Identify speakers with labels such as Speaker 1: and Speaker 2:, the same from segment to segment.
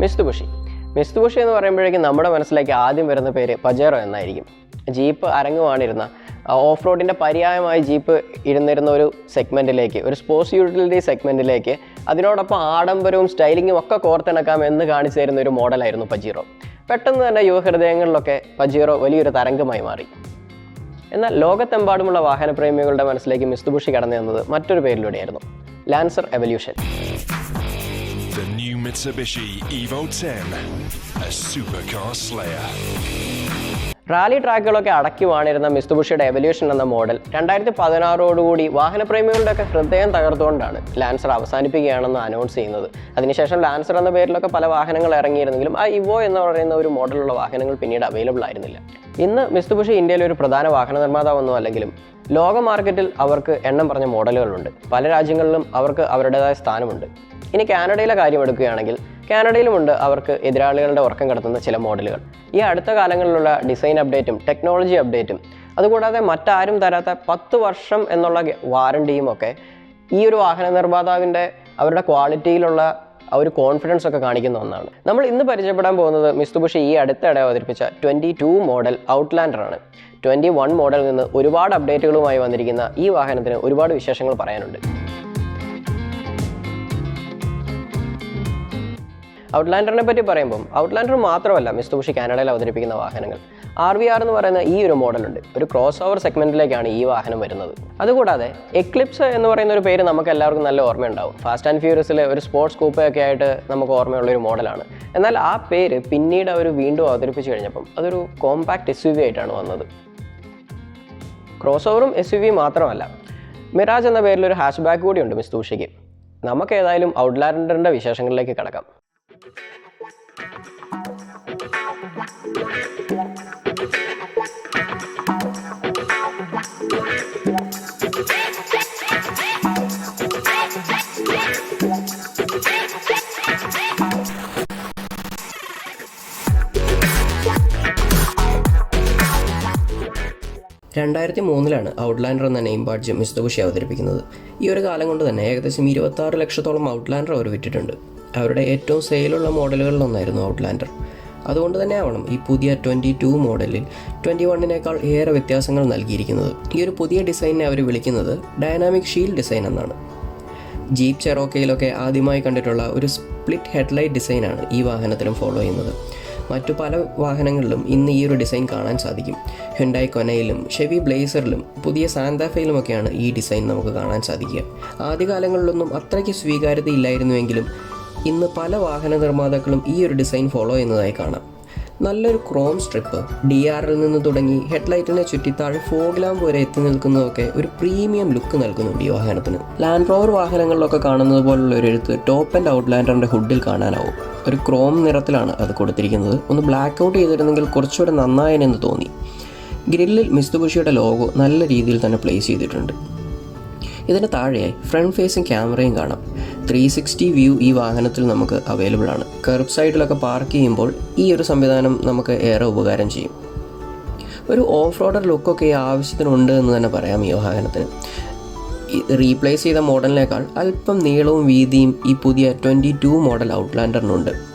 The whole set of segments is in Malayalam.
Speaker 1: മിസ്തുബുഷി മിസ്തുബുഷി എന്ന് പറയുമ്പോഴേക്കും നമ്മുടെ മനസ്സിലേക്ക് ആദ്യം വരുന്ന പേര് പജേറോ എന്നായിരിക്കും. ജീപ്പ് അരങ്ങുവാണിരുന്ന ഓഫ് റോഡിന്റെ പര്യായമായി ജീപ്പ് ഇരുന്നിരുന്ന ഒരു സെഗ്മെന്റിലേക്ക് ഒരു സ്പോർട്സ് യൂട്ടിലിറ്റി സെഗ്മെന്റിലേക്ക് അതിനോടൊപ്പം ആഡംബരവും സ്റ്റൈലിങ്ങും ഒക്കെ കോർത്തിണക്കാം എന്ന് കാണിച്ചു തരുന്ന ഒരു മോഡലായിരുന്നു പജീറോ. പെട്ടെന്ന് തന്നെ യുവഹൃദയങ്ങളിലൊക്കെ പജീറോ വലിയൊരു തരംഗമായി മാറി. എന്നാൽ ലോകത്തെമ്പാടുമുള്ള വാഹനപ്രേമികളുടെ മനസ്സിലേക്ക് മിസ്തുബുഷി കടന്നു വന്നത് മറ്റൊരു പേരിലൂടെയായിരുന്നു Lancer Evolution
Speaker 2: Mitsubishi Evo 10, a supercar slayer.
Speaker 1: Rally ട്രാക്കുകളൊക്കെ അടക്കി വാണിരുന്ന മിസ്തുബുഷിയുടെ എവല്യൂഷൻ എന്ന മോഡൽ രണ്ടായിരത്തി പതിനാറോടുകൂടി വാഹനപ്രേമികളുടെയൊക്കെ ഹൃദയം തകർത്തുകൊണ്ടാണ് ലാൻസർ അവസാനിപ്പിക്കുകയാണെന്ന് അനൗൺസ് ചെയ്യുന്നത് അതിനുശേഷം ലാൻസർ എന്ന പേരിലൊക്കെ പല വാഹനങ്ങൾ ഇറങ്ങിയിരുന്നെങ്കിലും ആ ഇവോ എന്ന് പറയുന്ന ഒരു മോഡലുള്ള വാഹനങ്ങൾ പിന്നീട് അവൈലബിൾ ആയിരുന്നില്ല ഇന്ന് മിസ്തുബുഷി ഇന്ത്യയിലെ ഒരു പ്രധാന വാഹന നിർമ്മാതാവൊന്നും അല്ലെങ്കിലും ലോക മാർക്കറ്റിൽ അവർക്ക് എണ്ണം പറഞ്ഞ മോഡലുകളുണ്ട്. പല രാജ്യങ്ങളിലും അവർക്ക് അവരുടേതായ സ്ഥാനമുണ്ട്. ഇനി കാനഡയിലെ കാര്യം എടുക്കുകയാണെങ്കിൽ കാനഡയിലുമുണ്ട് അവർക്ക് എതിരാളികളുടെ ഉറക്കം കടത്തുന്ന ചില മോഡലുകൾ. ഈ അടുത്ത കാലങ്ങളിലുള്ള ഡിസൈൻ അപ്ഡേറ്റും ടെക്നോളജി അപ്ഡേറ്റും അതുകൂടാതെ മറ്റാരും തരാത്ത പത്ത് വർഷം എന്നുള്ള വാറണ്ടിയും ഒക്കെ ഈ ഒരു വാഹന നിർമ്മാതാവിന്റെ അവരുടെ ക്വാളിറ്റിയിലുള്ള ആ ഒരു കോൺഫിഡൻസ് ഒക്കെ കാണിക്കുന്ന ഒന്നാണ്. നമ്മൾ ഇന്ന് പരിചയപ്പെടാൻ പോകുന്നത് മിസ്തുബുഷി ഈ അടുത്തിടെ അവതരിപ്പിച്ച ട്വന്റി ടു മോഡൽ ഔട്ട്ലാൻഡർ ആണ്. ട്വന്റി വൺ മോഡലിൽ നിന്ന് ഒരുപാട് അപ്ഡേറ്റുകളുമായി വന്നിരിക്കുന്ന ഈ വാഹനത്തിന് ഒരുപാട് വിശേഷങ്ങൾ പറയാനുണ്ട്. ഔട്ട്ലാൻഡറിനെ പറ്റി പറയുമ്പം ഔട്ട്ലാൻഡർ മാത്രമല്ല മിസ്തുബുഷി കാനഡയിൽ അവതരിപ്പിക്കുന്ന വാഹനങ്ങൾ. ആർ വി ആർ എന്ന് പറയുന്ന ഈ ഒരു മോഡലുണ്ട് ഒരു ക്രോസ് ഓവർ സെഗ്മെന്റിലേക്കാണ് ഈ വാഹനം വരുന്നത്. അതുകൂടാതെ എക്ലിപ്സ് എന്ന് പറയുന്ന ഒരു പേര് നമുക്ക് എല്ലാവർക്കും നല്ല ഓർമ്മയുണ്ടാവും. ഫാസ്റ്റ് ആൻഡ് ഫ്യൂരിയസിലെ ഒരു സ്പോർട്സ് കൂപ്പയൊക്കെ ആയിട്ട് നമുക്ക് ഓർമ്മയുള്ള ഒരു മോഡലാണ് എന്നാൽ ആ പേര് പിന്നീട് അവർ വീണ്ടും അവതരിപ്പിച്ചു കഴിഞ്ഞപ്പം അതൊരു കോമ്പാക്ട് എസ് യു വി ആയിട്ടാണ് വന്നത്. ക്രോസ് ഓവറും എസ് യു വി മാത്രമല്ല. മിറാജ് എന്ന പേരിൽ ഒരു ഹാഷ് ബാക്ക് കൂടിയുണ്ട് മിസ്തൂഷിക്ക് നമുക്ക് ഏതായാലും ഔട്ട്ലാൻഡറിന്റെ വിശേഷങ്ങളിലേക്ക് കടക്കാം. രണ്ടായിരത്തി മൂന്നിലാണ് ഔട്ട്ലാൻഡർ എന്ന നെയിം ബാഡ്ജ് മിസ്തുബുഷി അവതരിപ്പിക്കുന്നത്. ഈ ഒരു കാലം കൊണ്ട് തന്നെ ഏകദേശം ഇരുപത്താറ് ലക്ഷത്തോളം ഔട്ട്ലാൻഡർ അവർ വിറ്റിട്ടുണ്ട്. അവരുടെ ഏറ്റവും സെയിലുള്ള മോഡലുകളിലൊന്നായിരുന്നു ഔട്ട്ലാൻഡർ അതുകൊണ്ട് തന്നെ ആവണം ഈ പുതിയ ട്വന്റി ടു മോഡലിൽ ട്വന്റി വണ്ണിനേക്കാൾ ഏറെ വ്യത്യാസങ്ങൾ നൽകിയിരിക്കുന്നത്. ഈ ഒരു പുതിയ ഡിസൈനിനെ അവർ വിളിക്കുന്നത് ഡൈനാമിക് ഷീൽഡ് ഡിസൈൻ എന്നാണ്. ജീപ്പ് ചെറോക്കയിലൊക്കെ ആദ്യമായി കണ്ടിട്ടുള്ള ഒരു സ്പ്ലിറ്റ് ഹെഡ്ലൈറ്റ് ഡിസൈനാണ് ഈ വാഹനത്തിലും ഫോളോ ചെയ്യുന്നത്. മറ്റു പല വാഹനങ്ങളിലും ഇന്ന് ഈ ഒരു ഡിസൈൻ കാണാൻ സാധിക്കും. ഹെൻഡായി കൊനയിലും ഷെവി ബ്ലേസറിലും പുതിയ സാന്താഫയിലുമൊക്കെയാണ് ഈ ഡിസൈൻ നമുക്ക് കാണാൻ സാധിക്കുക. ആദ്യകാലങ്ങളിലൊന്നും അത്രയ്ക്ക് സ്വീകാര്യത ഇല്ലായിരുന്നുവെങ്കിലും ഇന്ന് പല വാഹന നിർമ്മാതാക്കളും ഈ ഒരു ഡിസൈൻ ഫോളോ ചെയ്യുന്നതായി കാണാം. നല്ലൊരു ക്രോം സ്ട്രിപ്പ് ഡി ആറിൽ നിന്ന് തുടങ്ങി ഹെഡ്ലൈറ്റിനെ ചുറ്റി താഴെ ഫോഗ് ലാമ്പ് വരെ എത്തി നിൽക്കുന്നതൊക്കെ ഒരു പ്രീമിയം ലുക്ക് നൽകുന്നുണ്ട് ഈ വാഹനത്തിന്. ലാൻഡ് റോവർ വാഹനങ്ങളിലൊക്കെ കാണുന്നത് പോലുള്ള ഒരു എഴുത്ത് ടോപ്പ് ആൻഡ് ഔട്ട്ലാൻഡറിന്റെ ഹുഡിൽ കാണാനാവും. ഒരു ക്രോം നിറത്തിലാണ് അത് കൊടുത്തിരിക്കുന്നത്. ഒന്ന് ബ്ലാക്ക് ഔട്ട് ചെയ്തിരുന്നെങ്കിൽ കുറച്ചുകൂടെ നന്നായെന്ന് തോന്നി. ഗ്രില്ലിൽ മിസ്തുബുഷിയുടെ ലോഗോ നല്ല രീതിയിൽ തന്നെ പ്ലേസ് ചെയ്തിട്ടുണ്ട്. ഇതിന് താഴെയായി ഫ്രണ്ട് ഫേസിംഗ് ക്യാമറയും കാണാം. ത്രീ സിക്സ്റ്റി വ്യൂ ഈ വാഹനത്തിൽ നമുക്ക് അവൈലബിൾ ആണ്. കർബ് സൈഡിലൊക്കെ പാർക്ക് ചെയ്യുമ്പോൾ ഈ ഒരു സംവിധാനം നമുക്ക് ഏറെ ഉപകാരം ചെയ്യും. ഒരു ഓഫ് റോഡർ ലുക്കൊക്കെ ആവശ്യത്തിനുണ്ട് എന്ന് തന്നെ പറയാം ഈ വാഹനത്തിന്. റീപ്ലേസ് ചെയ്ത മോഡലിനേക്കാൾ അല്പം നീളവും വീതിയും ഈ പുതിയ ട്വന്റി ടു മോഡൽ ഔട്ട്ലാൻഡറിനുണ്ട്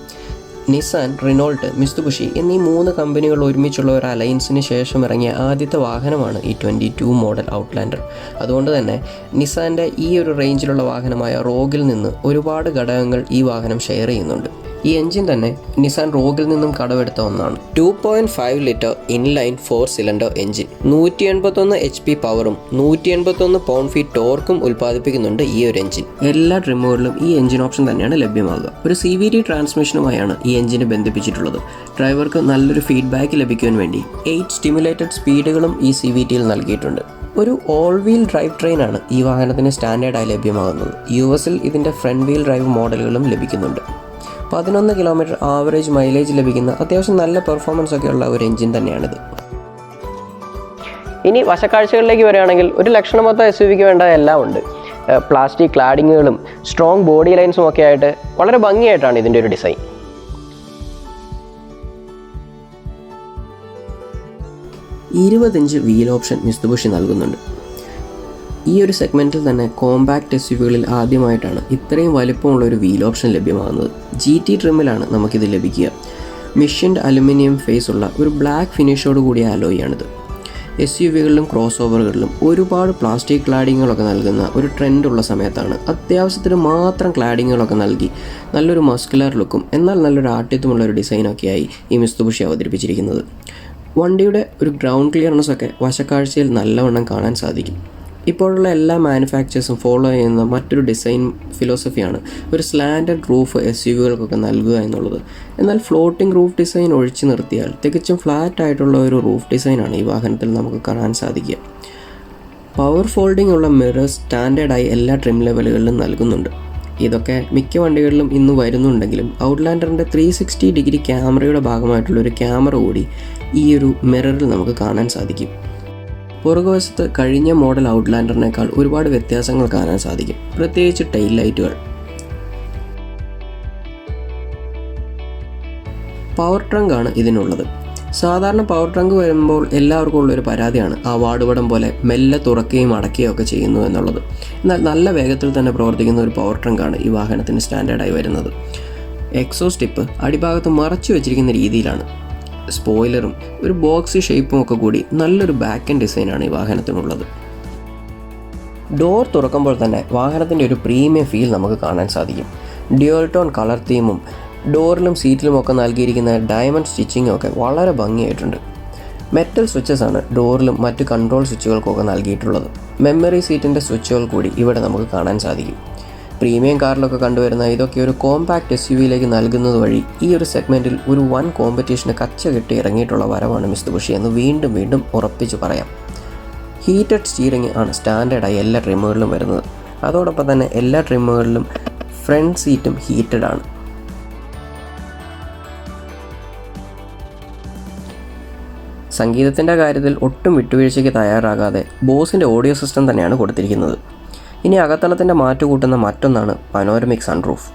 Speaker 1: നിസാൻ റിനോൾട്ട് മിസ്തുബുഷി എന്നീ മൂന്ന് കമ്പനികൾ ഒരുമിച്ചുള്ള ഒരു അലയൻസിന് ശേഷം ഇറങ്ങിയ ആദ്യത്തെ വാഹനമാണ് ഈ ട്വന്റി ടു മോഡൽ ഔട്ട്ലാൻഡർ അതുകൊണ്ട് തന്നെ നിസാന്റെ ഈ ഒരു റേഞ്ചിലുള്ള വാഹനമായ റോഗിൽ നിന്ന് ഒരുപാട് ഘടകങ്ങൾ ഈ വാഹനം ഷെയർ ചെയ്യുന്നുണ്ട്. ഈ എഞ്ചിൻ തന്നെ നിസാൻ റോഗിൽ നിന്നും കടമെടുത്ത ഒന്നാണ്. Two point five litre inline four cylinder engine നൂറ്റി എൺപത്തൊന്ന് എച്ച് പി പവറും നൂറ്റി എൺപത്തൊന്ന് പൗണ്ട് ഫീറ്റ് ടോർക്കും ഉൽപ്പാദിപ്പിക്കുന്നുണ്ട് ഈ ഒരു എഞ്ചിൻ എല്ലാ ട്രിമ്മുകളിലും ഈ എഞ്ചിൻ ഓപ്ഷൻ തന്നെയാണ് ലഭ്യമാകുക. ഒരു സി വി ടി ട്രാൻസ്മിഷനുമായാണ് ഈ എഞ്ചിന് ബന്ധിപ്പിച്ചിട്ടുള്ളത്. ഡ്രൈവർക്ക് നല്ലൊരു ഫീഡ്ബാക്ക് ലഭിക്കുവാൻ വേണ്ടി എയ്റ്റ് സ്റ്റിമുലേറ്റഡ് സ്പീഡുകളും ഈ സി വി ടിയിൽ നൽകിയിട്ടുണ്ട്. ഒരു ഓൾ വീൽ ഡ്രൈവ് ട്രെയിനാണ് ഈ വാഹനത്തിന് സ്റ്റാൻഡേർഡായി ലഭ്യമാകുന്നത്. യു എസിൽ ഇതിന്റെ ഫ്രണ്ട് വീൽ ഡ്രൈവ് മോഡലുകളും ലഭിക്കുന്നുണ്ട്. പതിനൊന്ന് കിലോമീറ്റർ ആവറേജ് മൈലേജ് ലഭിക്കുന്ന അത്യാവശ്യം നല്ല പെർഫോമൻസ് ഒക്കെ ഉള്ള ഒരു എഞ്ചിൻ തന്നെയാണിത്. ഇനി വശക്കാഴ്ചകളിലേക്ക് വരികയാണെങ്കിൽ ഒരു ലക്ഷണമൊത്ത എസ് യു വിക്ക് വേണ്ട എല്ലാം ഉണ്ട്. പ്ലാസ്റ്റിക് ക്ലാഡിങ്ങുകളും സ്ട്രോങ് ബോഡി ലൈൻസും ഒക്കെ ആയിട്ട് വളരെ ഭംഗിയായിട്ടാണ് ഇതിന്റെ ഒരു ഡിസൈൻ ഇരുപത്തഞ്ച് വീൽ ഓപ്ഷൻ മിസ്തുബുഷി നൽകുന്നുണ്ട്. ഈ ഒരു സെഗ്മെന്റിൽ തന്നെ കോമ്പാക്ട് എസ് യുവികളിൽ ആദ്യമായിട്ടാണ് ഇത്രയും വലിപ്പമുള്ള ഒരു വീൽ ഓപ്ഷൻ ലഭ്യമാകുന്നത്. ജി ടി ട്രിമ്മിലാണ് നമുക്കിത് ലഭിക്കുക. മിഷ്യൻഡ് അലുമിനിയം ഫേസ് ഉള്ള ഒരു ബ്ലാക്ക് ഫിനിഷോട് കൂടിയ അലോയാണിത് എസ് യു വികളിലും ക്രോസ് ഓവറുകളിലും ഒരുപാട് പ്ലാസ്റ്റിക് ക്ലാഡിങ്ങുകളൊക്കെ നൽകുന്ന ഒരു ട്രെൻഡുള്ള സമയത്താണ് അത്യാവശ്യത്തിന് മാത്രം ക്ലാഡിങ്ങുകളൊക്കെ നൽകി നല്ലൊരു മസ്കുലർ ലുക്കും എന്നാൽ നല്ലൊരു ആഠ്യത്വമുള്ള ഒരു ഡിസൈനൊക്കെയായി ഈ മിസ്തുബുഷി അവതരിപ്പിച്ചിരിക്കുന്നത്. വണ്ടിയുടെ ഒരു ഗ്രൗണ്ട് ക്ലിയറൻസ് ഒക്കെ വശക്കാഴ്ചയിൽ നല്ലവണ്ണം കാണാൻ സാധിക്കും. ഇപ്പോഴുള്ള എല്ലാ മാനുഫാക്ചേഴ്സും ഫോളോ ചെയ്യുന്ന മറ്റൊരു ഡിസൈൻ ഫിലോസഫിയാണ് ഒരു സ്ലാൻഡഡ് റൂഫ് എസ് യു വികൾക്കൊക്കെ നൽകുക എന്നുള്ളത്. എന്നാൽ ഫ്ലോട്ടിംഗ് റൂഫ് ഡിസൈൻ ഒഴിച്ചു നിർത്തിയാൽ തികച്ചും ഫ്ലാറ്റ് ആയിട്ടുള്ള ഒരു റൂഫ് ഡിസൈനാണ് ഈ വാഹനത്തിൽ നമുക്ക് കാണാൻ സാധിക്കുക. പവർ ഫോൾഡിംഗ് ഉള്ള മിറേഴ്സ് സ്റ്റാൻഡേർഡായി എല്ലാ ട്രിം ലെവലുകളിലും നൽകുന്നുണ്ട്. ഇതൊക്കെ മിക്ക വണ്ടികളിലും ഇന്ന് വരുന്നുണ്ടെങ്കിലും ഔട്ട്ലാൻഡറിന്റെ ത്രീ സിക്സ്റ്റി ഡിഗ്രി ക്യാമറയുടെ ഭാഗമായിട്ടുള്ള ഒരു ക്യാമറ കൂടി ഈ ഒരു മിററിൽ നമുക്ക് കാണാൻ സാധിക്കും. പുറകുവശത്ത് കഴിഞ്ഞ മോഡൽ ഔട്ട്ലാൻഡറിനേക്കാൾ ഒരുപാട് വ്യത്യാസങ്ങൾ കാണാൻ സാധിക്കും. പ്രത്യേകിച്ച് ടൈൽ ലൈറ്റുകൾ പവർ ട്രങ്ക് ആണ് ഇതിനുള്ളത്. സാധാരണ പവർ ട്രങ്ക് വരുമ്പോൾ എല്ലാവർക്കും ഉള്ളൊരു പരാതിയാണ്. ആ വാടുപടം പോലെ മെല്ലെ തുറക്കുകയും അടക്കുകയും ഒക്കെ ചെയ്യുന്നു എന്നുള്ളത്. എന്നാൽ നല്ല വേഗത്തിൽ തന്നെ പ്രവർത്തിക്കുന്ന ഒരു പവർ ട്രങ്ക് ആണ് ഈ വാഹനത്തിന് സ്റ്റാൻഡേർഡായി വരുന്നത്. എക്സോ ടിപ്പ് അടിഭാഗത്ത് മറച്ചു വെച്ചിരിക്കുന്ന രീതിയിലാണ്. സ്പോയിലറും ഒരു ബോക്സ് ഷേപ്പും ഒക്കെ കൂടി നല്ലൊരു ബാക്ക് ആൻഡ് ഡിസൈനാണ് ഈ വാഹനത്തിനുള്ളത്. ഡോർ തുറക്കുമ്പോൾ തന്നെ വാഹനത്തിന്റെ ഒരു പ്രീമിയം ഫീൽ നമുക്ക് കാണാൻ സാധിക്കും. ഡ്യുവൽ ടോൺ കളർ തീമും ഡോറിലും സീറ്റിലും ഒക്കെ നൽകിയിരിക്കുന്ന ഡയമണ്ട് സ്റ്റിച്ചിങ്ങും ഒക്കെ വളരെ ഭംഗിയായിട്ടുണ്ട്. മെറ്റൽ സ്വിച്ചസ് ആണ് ഡോറിലും മറ്റ് കൺട്രോൾ സ്വിച്ചുകൾക്കൊക്കെ നൽകിയിട്ടുള്ളത്. മെമ്മറി സീറ്റിന്റെ സ്വിച്ചുകൾ കൂടി ഇവിടെ നമുക്ക് കാണാൻ സാധിക്കും. പ്രീമിയം കാറിലൊക്കെ കണ്ടുവരുന്ന ഇതൊക്കെ ഒരു കോമ്പാക്ട് എസ് യു വിയിലേക്ക് നൽകുന്നത് വഴി ഈ ഒരു സെഗ്മെന്റിൽ ഒരു വൺ കോമ്പറ്റീഷന് കച്ച കെട്ടി ഇറങ്ങിയിട്ടുള്ള വരവാണ് മിസ്തുബുഷി എന്ന് വീണ്ടും വീണ്ടും ഉറപ്പിച്ച് പറയാം. ഹീറ്റഡ് സ്റ്റീറിംഗ് ആണ് സ്റ്റാൻഡേർഡായി എല്ലാ ട്രിമ്മുകളിലും വരുന്നത്. അതോടൊപ്പം തന്നെ എല്ലാ ട്രിമ്മുകളിലും ഫ്രണ്ട് സീറ്റും ഹീറ്റഡ് ആണ്. സംഗീതത്തിന്റെ കാര്യത്തിൽ ഒട്ടും വിട്ടുവീഴ്ചയ്ക്ക് തയ്യാറാകാതെ ബോസിന്റെ ഓഡിയോ സിസ്റ്റം തന്നെയാണ് കൊടുത്തിരിക്കുന്നത്. ഇനി അകത്തളത്തിന്റെ മാറ്റു കൂട്ടുന്ന മറ്റൊന്നാണ് പനോരമിക് സൺറൂഫ്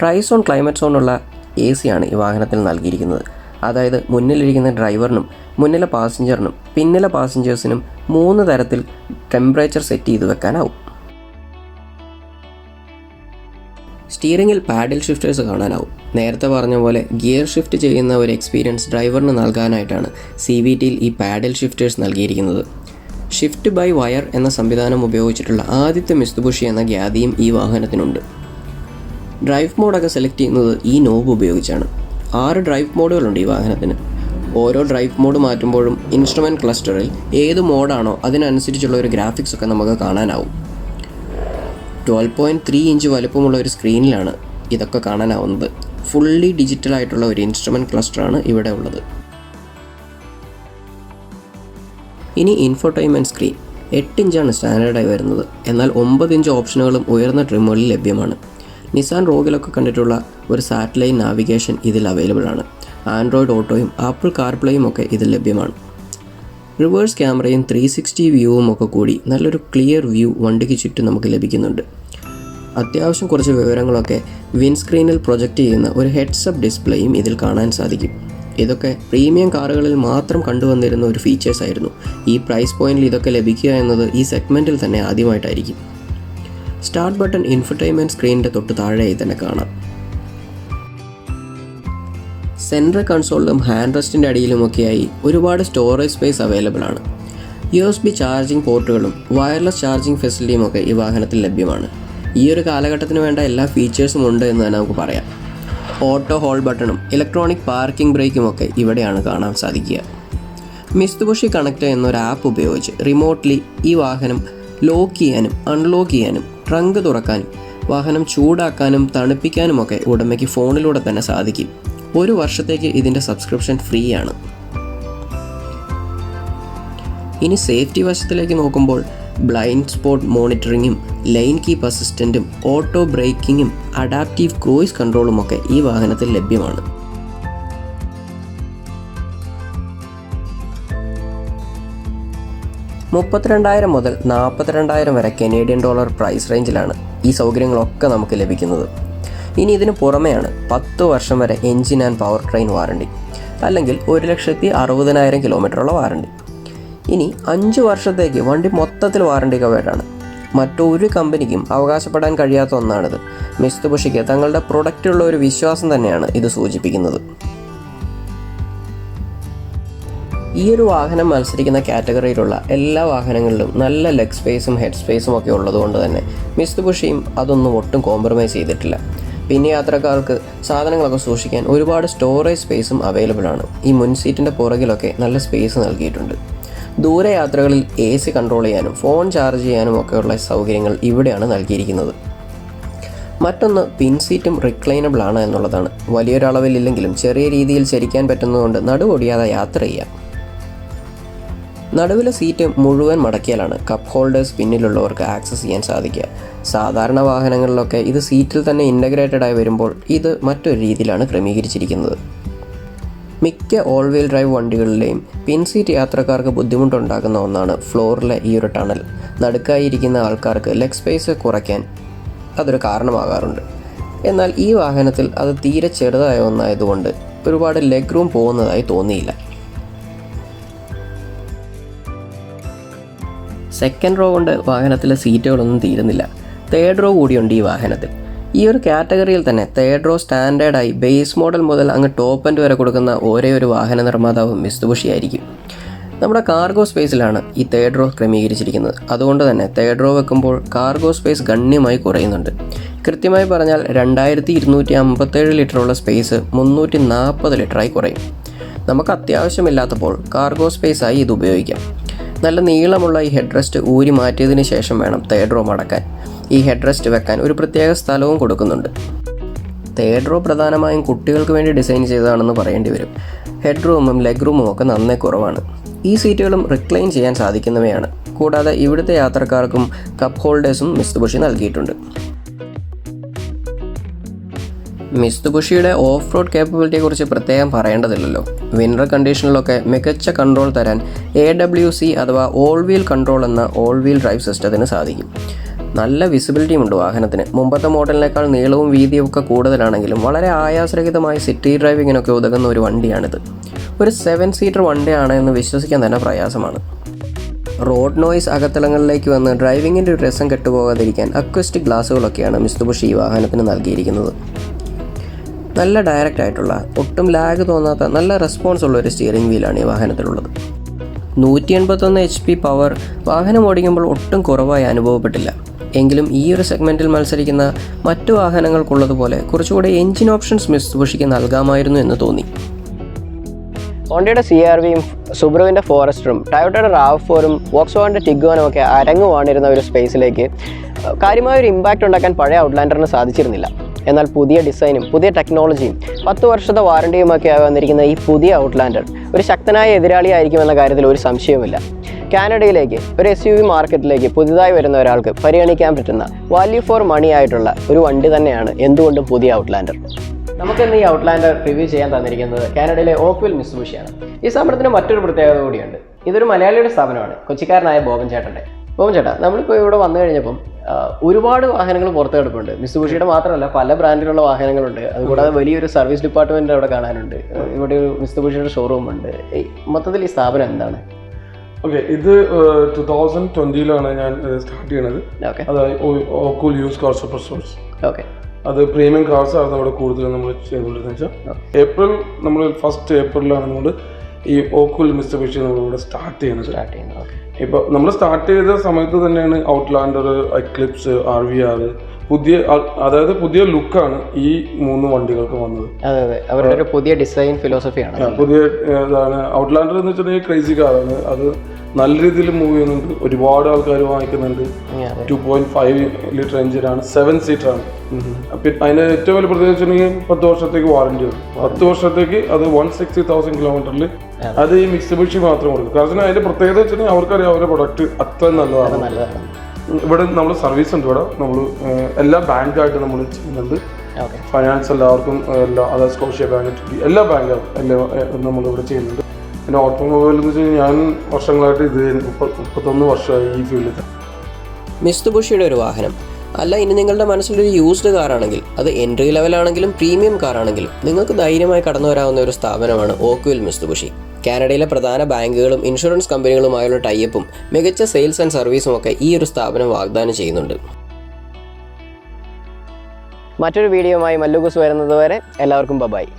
Speaker 1: ട്രൈസോൺ ക്ലൈമറ്റ് സോണുള്ള എ സിയാണ് ഈ വാഹനത്തിൽ നൽകിയിരിക്കുന്നത്. അതായത് മുന്നിലിരിക്കുന്ന ഡ്രൈവറിനും മുന്നിലെ പാസഞ്ചറിനും പിന്നിലെ പാസഞ്ചേഴ്സിനും മൂന്ന് തരത്തിൽ ടെമ്പറേച്ചർ സെറ്റ് ചെയ്ത് വെക്കാനാവും. സ്റ്റിയറിംഗിൽ പാഡിൽ ഷിഫ്റ്റേഴ്സ് കാണാനാവും. നേരത്തെ പറഞ്ഞ പോലെ ഗിയർ ഷിഫ്റ്റ് ചെയ്യുന്ന ഒരു എക്സ്പീരിയൻസ് ഡ്രൈവറിന് നൽകാനായിട്ടാണ് സി വി ടിയിൽ ഈ പാഡിൽ ഷിഫ്റ്റേഴ്സ് നൽകിയിരിക്കുന്നത്. ഷിഫ്റ്റ് ബൈ വയർ എന്ന സംവിധാനം ഉപയോഗിച്ചിട്ടുള്ള ആദ്യത്തെ മിസ്തുബുഷി എന്ന ഗ്യാതിയും ഈ വാഹനത്തിനുണ്ട്. ഡ്രൈവ് മോഡൊക്കെ സെലക്ട് ചെയ്യുന്നത് ഈ നോബ് ഉപയോഗിച്ചാണ്. ആറ് ഡ്രൈവ് മോഡുകളുണ്ട് ഈ വാഹനത്തിന്. ഓരോ ഡ്രൈവ് മോഡ് മാറ്റുമ്പോഴും ഇൻസ്ട്രുമെന്റ് ക്ലസ്റ്ററിൽ ഏത് മോഡാണോ അതിനനുസരിച്ചുള്ള ഒരു ഗ്രാഫിക്സ് ഒക്കെ നമുക്ക് കാണാനാവും. ട്വൽവ് പോയിന്റ് ത്രീ ഇഞ്ച് വലുപ്പമുള്ള ഒരു സ്ക്രീനിലാണ് ഇതൊക്കെ കാണാനാവുന്നത്. ഫുള്ളി ഡിജിറ്റൽ ആയിട്ടുള്ള ഒരു ഇൻസ്ട്രുമെന്റ് ക്ലസ്റ്ററാണ് ഇവിടെ ഉള്ളത്. ഇനി ഇൻഫോർടൈൻമെന്റ് സ്ക്രീൻ എട്ട് ഇഞ്ചാണ് സ്റ്റാൻഡേർഡായി വരുന്നത്. എന്നാൽ ഒമ്പത് ഇഞ്ച് ഓപ്ഷനുകളും ഉയർന്ന ട്രിമുകളിൽ ലഭ്യമാണ്. നിസാൻ റോഗിലൊക്കെ കണ്ടിട്ടുള്ള ഒരു സാറ്റലൈറ്റ് നാവിഗേഷൻ ഇതിൽ അവൈലബിൾ ആണ്. ആൻഡ്രോയിഡ് ഓട്ടോയും ആപ്പിൾ കാർപ്ലേയും ഒക്കെ ഇതിൽ ലഭ്യമാണ്. റിവേഴ്സ് ക്യാമറയും ത്രീ സിക്സ്റ്റി വ്യൂവും ഒക്കെ കൂടി നല്ലൊരു ക്ലിയർ വ്യൂ വണ്ടിക്ക് ചുറ്റും നമുക്ക് ലഭിക്കുന്നുണ്ട്. അത്യാവശ്യം കുറച്ച് വിവരങ്ങളൊക്കെ വിൻസ്ക്രീനിൽ പ്രൊജക്റ്റ് ചെയ്യുന്ന ഒരു ഹെഡ്സപ്പ് ഡിസ്പ്ലേയും ഇതിൽ കാണാൻ സാധിക്കും. ഇതൊക്കെ പ്രീമിയം കാറുകളിൽ മാത്രം കണ്ടുവന്നിരുന്ന ഒരു ഫീച്ചേഴ്സ് ആയിരുന്നു. ഈ പ്രൈസ് പോയിന്റിൽ ഇതൊക്കെ ലഭിക്കുക എന്നത് ഈ സെഗ്മെന്റിൽ തന്നെ ആദ്യമായിട്ടായിരിക്കും. സ്റ്റാർട്ട് ബട്ടൺ ഇൻഫർടൈൻമെന്റ് സ്ക്രീനിന്റെ തൊട്ട് താഴെയായി തന്നെ കാണാം. സെൻട്രൽ കൺസോളിലും ഹാൻഡ് റെസ്റ്റിന്റെ അടിയിലുമൊക്കെയായി ഒരുപാട് സ്റ്റോറേജ് സ്പേസ് അവൈലബിൾ ആണ്. യു എസ് ബി ചാർജിംഗ് പോർട്ടുകളും വയർലെസ് ചാർജിംഗ് ഫെസിലിറ്റിയും ഒക്കെ ഈ വാഹനത്തിൽ ലഭ്യമാണ്. ഈ ഒരു കാലഘട്ടത്തിന് വേണ്ട എല്ലാ ഫീച്ചേഴ്സും ഉണ്ട് എന്ന് തന്നെ നമുക്ക് പറയാം. ഓട്ടോ ഹോൾ ബട്ടണും ഇലക്ട്രോണിക് പാർക്കിംഗ് ബ്രേക്കും ഒക്കെ ഇവിടെയാണ് കാണാൻ സാധിക്കുക. മിസ്തുബുഷി കണക്ട് എന്നൊരു ആപ്പ് ഉപയോഗിച്ച് റിമോട്ട്ലി ഈ വാഹനം ലോക്ക് ചെയ്യാനും അൺലോക്ക് ചെയ്യാനും ട്രങ്ക് തുറക്കാനും വാഹനം ചൂടാക്കാനും തണുപ്പിക്കാനുമൊക്കെ ഉടമയ്ക്ക് ഫോണിലൂടെ തന്നെ സാധിക്കും. ഒരു വർഷത്തേക്ക് ഇതിന്റെ സബ്സ്ക്രിപ്ഷൻ ഫ്രീ ആണ്. ഇനി സേഫ്റ്റി വശത്തിലേക്ക് നോക്കുമ്പോൾ ബ്ലൈൻഡ് സ്പോട്ട് മോണിറ്ററിങ്ങും ലൈൻ കീപ്പ് അസിസ്റ്റന്റും ഓട്ടോ ബ്രേക്കിങ്ങും അഡാപ്റ്റീവ് ക്രൂയിസ് കൺട്രോളും ഒക്കെ ഈ വാഹനത്തിൽ ലഭ്യമാണ്. മുപ്പത്തിരണ്ടായിരം മുതൽ നാൽപ്പത്തിരണ്ടായിരം വരെ കനേഡിയൻ ഡോളർ പ്രൈസ് റേഞ്ചിലാണ് ഈ സൗകര്യങ്ങളൊക്കെ നമുക്ക് ലഭിക്കുന്നത്. ഇനി ഇതിന് പുറമെയാണ് പത്ത് വർഷം വരെ engine and power train warranty അല്ലെങ്കിൽ ഒരു ലക്ഷത്തി അറുപതിനായിരം കിലോമീറ്ററുള്ള വാറണ്ടി. ഇനി അഞ്ച് വർഷത്തേക്ക് വണ്ടി മൊത്തത്തിൽ വാറണ്ടി കവേർഡാണ് മറ്റൊരു കമ്പനിക്കും അവകാശപ്പെടാൻ കഴിയാത്ത ഒന്നാണിത്. മിസ്തുബുഷിക്ക് തങ്ങളുടെ പ്രൊഡക്റ്റിലുള്ള ഒരു വിശ്വാസം തന്നെയാണ് ഇത് സൂചിപ്പിക്കുന്നത്. ഈ ഒരു വാഹനം മത്സരിക്കുന്ന കാറ്റഗറിയിലുള്ള എല്ലാ വാഹനങ്ങളിലും നല്ല ലെഗ് സ്പേസും ഹെഡ് സ്പേസും ഒക്കെ ഉള്ളതുകൊണ്ട് തന്നെ മിസ്തുബുഷിയും അതൊന്നും ഒട്ടും കോംപ്രമൈസ് ചെയ്തിട്ടില്ല. പിന്നെ യാത്രക്കാർക്ക് സാധനങ്ങളൊക്കെ സൂക്ഷിക്കാൻ ഒരുപാട് സ്റ്റോറേജ് സ്പേസും അവൈലബിൾ ആണ്. ഈ മുൻ സീറ്റിന്റെ പുറകിലൊക്കെ നല്ല സ്പേസ് നൽകിയിട്ടുണ്ട്. ദൂരെ യാത്രകളിൽ എ സി കൺട്രോൾ ചെയ്യാനും ഫോൺ ചാർജ് ചെയ്യാനും ഒക്കെയുള്ള സൗകര്യങ്ങൾ ഇവിടെയാണ് നൽകിയിരിക്കുന്നത്. മറ്റൊന്ന് പിൻ സീറ്റും റിക്ലൈനബിൾ ആണ് എന്നുള്ളതാണ്. വലിയൊരളവിലില്ലെങ്കിലും ചെറിയ രീതിയിൽ ചരിക്കാൻ പറ്റുന്നതുകൊണ്ട് നടുവൊടിയാതെ യാത്ര ചെയ്യാം. നടുവിലെ സീറ്റ് മുഴുവൻ മടക്കിയാലാണ് കപ്പ് ഹോൾഡേഴ്സ് പിന്നിലുള്ളവർക്ക് ആക്സസ് ചെയ്യാൻ സാധിക്കുക. സാധാരണ വാഹനങ്ങളിലൊക്കെ ഇത് സീറ്റിൽ തന്നെ ഇന്റഗ്രേറ്റഡ് ആയി വരുമ്പോൾ ഇത് മറ്റൊരു രീതിയിലാണ് ക്രമീകരിച്ചിരിക്കുന്നത്. മിക്ക ഓൾ വീൽ ഡ്രൈവ് വണ്ടികളിലെയും പിൻസീറ്റ് യാത്രക്കാർക്ക് ബുദ്ധിമുട്ടുണ്ടാക്കുന്ന ഒന്നാണ് ഫ്ലോറിലെ ഈ ഒരു ടണൽ നടുക്കായിരിക്കുന്ന ആൾക്കാർക്ക് ലെഗ് സ്പേസ് കുറയ്ക്കാൻ അതൊരു കാരണമാകാറുണ്ട്. എന്നാൽ ഈ വാഹനത്തിൽ അത് തീരെ ചെറുതായ ഒന്നായതുകൊണ്ട് ഒരുപാട് ലെഗ് റൂം പോകുന്നതായി തോന്നിയില്ല. സെക്കൻഡ് റോ കൊണ്ട് വാഹനത്തിലെ സീറ്റുകളൊന്നും തീരുന്നില്ല. തേർഡ് റോ കൂടിയുണ്ട് ഈ വാഹനത്തിൽ. ഈ ഒരു കാറ്റഗറിയിൽ തന്നെ തേർഡ് റോ സ്റ്റാൻഡേർഡായി ബേസ് മോഡൽ മുതൽ അങ്ങ് ടോപ്പ് എൻഡ് വരെ കൊടുക്കുന്ന ഒരേ ഒരു വാഹന നിർമ്മാതാവ് മിസ്തുബുഷി ആയിരിക്കും. നമ്മുടെ കാർഗോ സ്പേസിലാണ് ഈ തേർഡ് റോ ക്രമീകരിച്ചിരിക്കുന്നത്. അതുകൊണ്ട് തന്നെ തേർഡ് റോ വെക്കുമ്പോൾ കാർഗോ സ്പേസ് ഗണ്യമായി കുറയുന്നുണ്ട്. കൃത്യമായി പറഞ്ഞാൽ രണ്ടായിരത്തി ഇരുന്നൂറ്റി അമ്പത്തേഴ് ലിറ്ററുള്ള സ്പേസ് മുന്നൂറ്റി നാൽപ്പത് ലിറ്ററായി കുറയും. നമുക്ക് അത്യാവശ്യമില്ലാത്തപ്പോൾ കാർഗോ സ്പേസായി ഇത് ഉപയോഗിക്കാം. നല്ല നീളമുള്ള ഈ ഹെഡ് റെസ്റ്റ് ഊരി മാറ്റിയതിന് ശേഷം വേണം തേഡ്രോ മടക്കാൻ. ഈ ഹെഡ് റെസ്റ്റ് വെക്കാൻ ഒരു പ്രത്യേക സ്ഥലവും കൊടുക്കുന്നുണ്ട്. റോ പ്രധാനമായും കുട്ടികൾക്ക് വേണ്ടി ഡിസൈൻ ചെയ്തതാണെന്ന് പറയേണ്ടി വരും. ഹെഡ് റൂമും ലെഗ് റൂമും ഒക്കെ നന്നേ കുറവാണ്. ഈ സീറ്റുകളും റിക്ലൈൻ ചെയ്യാൻ സാധിക്കുന്നവയാണ്. കൂടാതെ ഇവിടുത്തെ യാത്രക്കാർക്കും കപ്പ് ഹോൾഡേഴ്സും മിസ്തുബുഷി നൽകിയിട്ടുണ്ട്. മിസ്തുബുഷിയുടെ ഓഫ് റോഡ് കേപ്പബിലിറ്റിയെക്കുറിച്ച് പ്രത്യേകം പറയേണ്ടതില്ലല്ലോ. വിന്റർ കണ്ടീഷനിലൊക്കെ മികച്ച കൺട്രോൾ തരാൻ എ ഡബ്ല്യു സി അഥവാ ഓൾ വീൽ കൺട്രോൾ എന്ന ഓൾ വീൽ ഡ്രൈവ് സിസ്റ്റത്തിന് സാധിക്കും. നല്ല വിസിബിലിറ്റിയും ഉണ്ട് വാഹനത്തിന്. മുമ്പത്തെ മോഡലിനേക്കാൾ നീളവും വീതിയും ഒക്കെ കൂടുതലാണെങ്കിലും വളരെ ആയാസരഹിതമായി സിറ്റി ഡ്രൈവിങ്ങിനൊക്കെ ഉതകുന്ന ഒരു വണ്ടിയാണിത്. ഒരു സെവൻ സീറ്റർ വണ്ടിയാണ് എന്ന് വിശ്വസിക്കാൻ തന്നെ പ്രയാസമാണ്. റോഡ് നോയ്സ് അകത്തളങ്ങളിലേക്ക് വന്ന് ഡ്രൈവിങ്ങിന്റെ ഒരു രസം കെട്ടുപോകാതിരിക്കാൻ അക്വസ്റ്റിക് ഗ്ലാസുകളൊക്കെയാണ് മിസ്തുബുഷി ഈ വാഹനത്തിന് നൽകിയിരിക്കുന്നത്. നല്ല ഡയറക്റ്റ് ആയിട്ടുള്ള ഒട്ടും ലാഗ് തോന്നാത്ത നല്ല റെസ്പോൺസ് ഉള്ള ഒരു സ്റ്റിയറിംഗ് വീലാണ് ഈ വാഹനത്തിലുള്ളത്. നൂറ്റി എൺപത്തൊന്ന് എച്ച് പി പവർ വാഹനം ഓടിക്കുമ്പോൾ ഒട്ടും കുറവായി അനുഭവപ്പെട്ടില്ല. എങ്കിലും ഈ ഒരു സെഗ്മെന്റിൽ മത്സരിക്കുന്ന മറ്റു വാഹനങ്ങൾക്കുള്ളതുപോലെ കുറച്ചുകൂടി എഞ്ചിൻ ഓപ്ഷൻസ് മിസ്തുബുഷിക്ക് നൽകാമായിരുന്നു എന്ന് തോന്നി. ഹോണ്ടയുടെ സി ആർ വിയും സുബ്രുവിന്റെ ഫോറസ്റ്ററും ടയോട്ടയുടെ റാവ് ഫോറും വോക്സോവാന്റെ ടിഗോനും ഒക്കെ അരങ്ങുവാണിരുന്ന ഒരു സ്പേസിലേക്ക് കാര്യമായ ഒരു ഇമ്പാക്റ്റ് ഉണ്ടാക്കാൻ പഴയ ഔട്ട്ലാൻഡറിന് സാധിച്ചിരുന്നില്ല. എന്നാൽ പുതിയ ഡിസൈനും പുതിയ ടെക്നോളജിയും പത്ത് വർഷത്തെ വാറണ്ടിയുമൊക്കെ വന്നിരിക്കുന്ന ഈ പുതിയ ഔട്ട്ലാൻഡർ ഒരു ശക്തനായ എതിരാളിയായിരിക്കുമെന്ന കാര്യത്തിൽ ഒരു സംശയവുമില്ല. കാനഡയിലേക്ക് ഒരു എസ് യു വി മാർക്കറ്റിലേക്ക് പുതുതായി വരുന്ന ഒരാൾക്ക് പരിഗണിക്കാൻ പറ്റുന്ന വാല്യൂ ഫോർ മണി ആയിട്ടുള്ള ഒരു വണ്ടി തന്നെയാണ് എന്തുകൊണ്ടും പുതിയ ഔട്ട്ലാൻഡർ നമുക്കിന്ന് ഈ ഔട്ട്ലാൻഡർ റിവ്യൂ ചെയ്യാൻ തന്നിരിക്കുന്നത് കാനഡയിലെ ഓക്വിൽ മിസ്ബൂഷിയാണ് ഈ സ്ഥാപനത്തിന് മറ്റൊരു പ്രത്യേകത കൂടിയുണ്ട്. ഇതൊരു മലയാളിയുടെ സ്ഥാപനമാണ് കൊച്ചിക്കാരനായ ബോബൻ ചേട്ടന്റെ. ബോബൻ ചേട്ടാ നമ്മളിപ്പോൾ ഇവിടെ വന്നു കഴിഞ്ഞപ്പം ഒരുപാട് വാഹനങ്ങൾ പുറത്ത് കിടപ്പുണ്ട് മിസ്ബുഷിയുടെ മാത്രമല്ല പല ബ്രാൻഡിലുള്ള വാഹനങ്ങളുണ്ട്. അതുകൂടാതെ വലിയൊരു സർവീസ് ഡിപ്പാർട്ട്മെന്റ് അവിടെ കാണാനുണ്ട്. ഇവിടെ ഒരു മിസ്ബൂഷിയുടെ ഷോറൂം ഉണ്ട്. മൊത്തത്തിൽ ഈ സ്ഥാപനം എന്താണ്?
Speaker 3: ഓക്കെ ഇത് ടു തൗസൻഡ് ട്വന്റിയിലാണ് ഞാൻ സ്റ്റാർട്ട് ചെയ്യണത്. അതായത് ഓക്കൂൾ used car super stores
Speaker 1: okay
Speaker 3: അത് പ്രീമിയം കാർസ് ആണ് നമ്മുടെ കൂടുതൽ നമ്മൾ ചെയ്തുകൊണ്ടിരുന്നത് വെച്ചാൽ ഏപ്രിൽ നമ്മൾ ഫസ്റ്റ് ഏപ്രിലാണ് നമ്മൾ ഈ ഓക്കുൽ മിസ്റ്റർ ബിഷി നമ്മളിവിടെ സ്റ്റാർട്ട് ചെയ്യുന്നത്.
Speaker 1: സ്റ്റാർട്ട് ചെയ്യുന്നത്.
Speaker 3: ഇപ്പോൾ നമ്മൾ സ്റ്റാർട്ട് ചെയ്ത സമയത്ത് തന്നെയാണ് Outlander Eclipse R V R പുതിയ അതായത് പുതിയ ലുക്കാണ് ഈ മൂന്ന് വണ്ടികൾക്ക് വന്നത്.
Speaker 1: അതെ അതെ. അവരുടെ ഒരു പുതിയ ഡിസൈൻ ഫിലോസഫിയാണ്.
Speaker 3: പുതിയ ഇതാണ് ഔട്ട്ലാൻഡർ എന്ന് വെച്ചിട്ടുണ്ടെങ്കിൽ ക്രൈസി കാറാണ് അത് നല്ല രീതിയിൽ മൂവ് ചെയ്യുന്നുണ്ട്. ഒരുപാട് ആൾക്കാർ വാങ്ങിക്കുന്നുണ്ട്. ടു പോയിന്റ് ഫൈവ് ലിറ്റർ എഞ്ചിനാണ് സെവൻ സീറ്റർ ആണ്. പിന്നെ അതിന്റെ ഏറ്റവും വലിയ പ്രത്യേകത വെച്ചിട്ടുണ്ടെങ്കിൽ പത്ത് വർഷത്തേക്ക് വാറണ്ടി വരും പത്ത് വർഷത്തേക്ക് അത് വൺ സിക്സ്റ്റി തൗസൻഡ് കിലോമീറ്ററിൽ അത്. ഈ മിക്സബിഷി മാത്രം കൊടുക്കും കാരണം അതിന്റെ പ്രത്യേകത വെച്ചിട്ടുണ്ടെങ്കിൽ അവർക്കറിയാം അവരുടെ പ്രൊഡക്റ്റ് അത്ര നല്ലതാണ്.
Speaker 1: നല്ലതാണ്.
Speaker 3: ഇവിടെ നമ്മൾ സർവീസ് ഉണ്ട് ഇവിടെ. നമ്മൾ എല്ലാ ബാങ്കായിട്ട് നമ്മൾ ചെയ്യുന്നുണ്ട്. ഫൈനാൻസ് എല്ലാവർക്കും എല്ലാ അതായത് സ്കോഷ്യ ബാങ്ക് എല്ലാ ബാങ്കും എല്ലാം നമ്മൾ ഇവിടെ ചെയ്യുന്നുണ്ട്. പിന്നെ ഓട്ടോമൊബൈൽ എന്ന് വെച്ച് കഴിഞ്ഞാൽ ഞാൻ വർഷങ്ങളായിട്ട് ഇത് മുപ്പ- മുപ്പത്തൊന്ന് വർഷമായി ഈ ഫീൽഡിൽ
Speaker 1: മിസ്തുബുഷിയുടെ ഒരു വാഹനം. അല്ല ഇനി നിങ്ങളുടെ മനസ്സിലൊരു യൂസ്ഡ് കാറാണെങ്കിൽ അത് എൻട്രി ലെവലാണെങ്കിലും പ്രീമിയം കാർ ആണെങ്കിലും നിങ്ങൾക്ക് ധൈര്യമായി കടന്നു വരാവുന്ന ഒരു സ്ഥാപനമാണ് ഓക്വിൽ മിസ്തുബുഷി കാനഡയിലെ പ്രധാന ബാങ്കുകളും ഇൻഷുറൻസ് കമ്പനികളുമായുള്ള ടൈപ്പും മികച്ച സെയിൽസ് ആൻഡ് സർവീസും ഒക്കെ ഈ ഒരു സ്ഥാപനം വാഗ്ദാനം ചെയ്യുന്നുണ്ട്. മറ്റൊരു വീഡിയോയുമായി മല്ലുകുസ് വരുന്നതുവരെ എല്ലാവർക്കും ബബായി